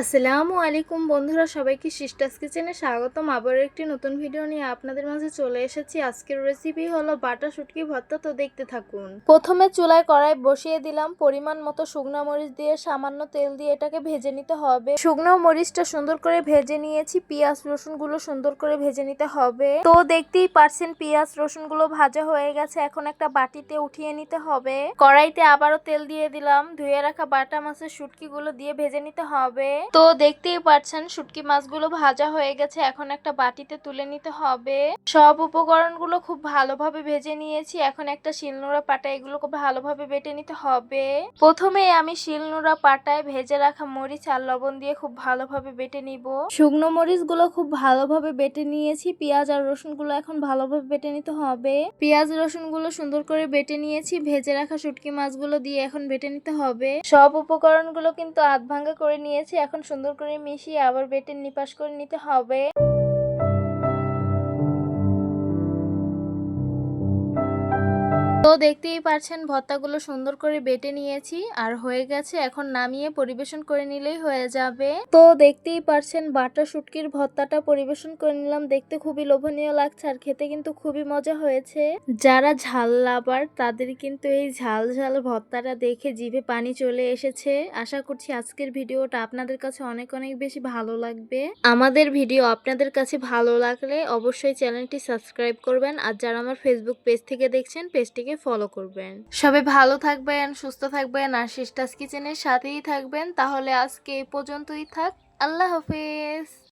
আসসালামু আলাইকুম বন্ধুরা, সবাইকে সিস্টাস কিচেনে স্বাগতম। আবার একটি নতুন ভিডিও নিয়ে আপনাদের মাঝে চলে এসেছি। আজকের রেসিপি হলো বাটা শুটকি ভর্তা, তো দেখতে থাকুন। প্রথমে চুলায় কড়াই বসিয়ে দিলাম পরিমাণ মতো শুকনো মরিচ দিয়ে সামান্য তেল দিয়ে এটাকে ভেজে নিতে হবে। শুকনো মরিচটা সুন্দর করে ভেজে নিয়েছি, পেঁয়াজ, রসুনগুলো সুন্দর করে ভেজে নিতে হবে। তো দেখতেই পারছেন, পেঁয়াজ, রসুনগুলো ভাজা হয়ে গেছে, এখন একটা বাটিতে উঠিয়ে নিতে হবে। কড়াইতে আবারও তেল দিয়ে দিলাম, ধুয়ে রাখা বাটা মাছের শুটকিগুলো দিয়ে ভেজে নিতে হবে। তো দেখতেই পাচ্ছেন, শুটকি মাছগুলো ভাজা হয়ে গেছে। এখন একটা বাটিতে তুলে নিতে হবে। সব উপকরণগুলো খুব ভালোভাবে ভেজে নিয়েছি। এখন একটা শিল শিলনোড়া পাটা এগুলোকে ভালোভাবে বেটে নিতে হবে। প্রথমে আমি শিলনোড়া পাটায় ভেজে রাখা মরিচ আর লবণ দিয়ে খুব ভালোভাবে বেটে নিব। শুকনো মরিচগুলো খুব ভালোভাবে বেটে নিয়েছি। পেঁয়াজ আর রসুনগুলো এখন ভালোভাবে বেটে নিতে হবে। পেঁয়াজ, রসুনগুলো সুন্দর করে বেটে নিয়েছি। ভেজে রাখা শুটকি মাছগুলো দিয়ে এখন বেটে নিতে হবে। সব উপকরণগুলো কিন্তু আধ ভাঙ্গা করে নিয়েছি। এখন সুন্দর করে মিশিয়ে আবার বেটে নিপাস করে নিতে হবে। তো দেখতেই পারছেন ভর্তাগুলো সুন্দর করে বেটে নিয়েছি আর হয়ে গেছে এখন নামিয়ে পরিবেশন করে নিলেই হয়ে যাবে। তো দেখতেই পারছেন, বাটা শুটকির ভর্তাটা পরিবেশন করে নিলাম। দেখতে খুবই লোভনীয় লাগছে আর খেতে কিন্তু খুবই মজা হয়েছে। যারা ঝাল লাভার, তাদের কিন্তু এই ঝাল ঝাল ভর্তাটা দেখে জিভে পানি চলে এসেছে। আশা করছি আজকের ভিডিওটা আপনাদের কাছে অনেক অনেক বেশি ভালো লাগবে। আমাদের ভিডিও আপনাদের কাছে ভালো লাগলে অবশ্যই চ্যানেলটি সাবস্ক্রাইব করবেন। আর যারা আমার ফেসবুক পেজ থেকে দেখছেন পেজটিকে ফলো করবেন। সবাই ভালো থাকবেন, সুস্থ থাকবেন, আর শেষটাস কিচেনের সাথেই থাকবেন। তাহলে আজকে এই পর্যন্তই থাক। আল্লাহ হাফেজ।